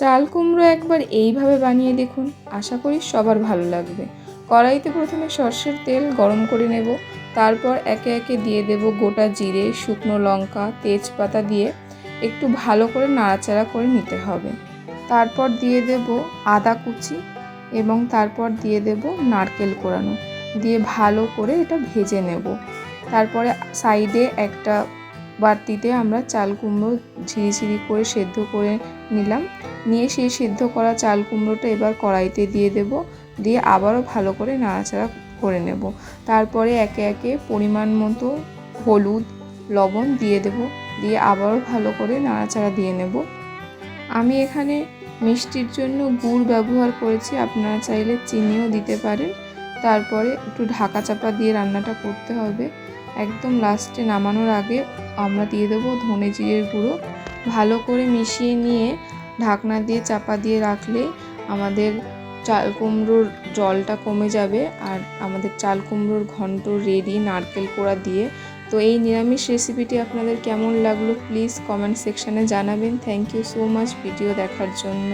চাল কুমড়ো একবার এইভাবে বানিয়ে দেখুন। আশা করি সবার ভালো লাগবে। কড়াইতে প্রথমে সর্ষের তেল গরম করে নেব। তারপর একে একে দিয়ে দেব গোটা জিরে, শুকনো লঙ্কা, তেজপাতা দিয়ে একটু ভালো করে নাড়াচাড়া করে নিতে হবে। তারপর দিয়ে দেব আদা কুচি এবং তারপর দিয়ে দেব নারকেল কোড়ানো দিয়ে ভালো করে এটা ভেজে নেব। তারপরে সাইডে একটা বাটিতে আমরা চাল কুমড়ো ঝিরিঝিরি করে সেদ্ধ করে নিলাম। নিয়ে সেই সেদ্ধ করা চাল কুমড়োটা এবার কড়াইতে দিয়ে দেব। দিয়ে আবারও ভালো করে নাড়াচাড়া করে নেব। তারপরে একে একে পরিমাণ মতো হলুদ, লবণ দিয়ে দেব। দিয়ে আবারও ভালো করে নাড়াচাড়া দিয়ে নেব। আমি এখানে মিষ্টির জন্য গুড় ব্যবহার করেছি। আপনারা চাইলে চিনিও দিতে পারেন। তারপরে একটু ঢাকা চাপা দিয়ে রান্নাটা করতে হবে। একদম লাস্টে নামানোর আগে আমরা দিয়ে দেবো ধনে জিরের গুঁড়ো। ভালো করে মিশিয়ে নিয়ে ঢাকনা দিয়ে চাপা দিয়ে রাখলে আমাদের চাল কুমড়োর জলটা কমে যাবে আর আমাদের চাল কুমড়োর ঘন্ট রেডি নারকেল কোড়া দিয়ে। তো এই নিরামিষ রেসিপিটি আপনাদের কেমন লাগল? প্লিজ কমেন্ট সেকশানে জানাবেন। Thank you so much video দেখার জন্য।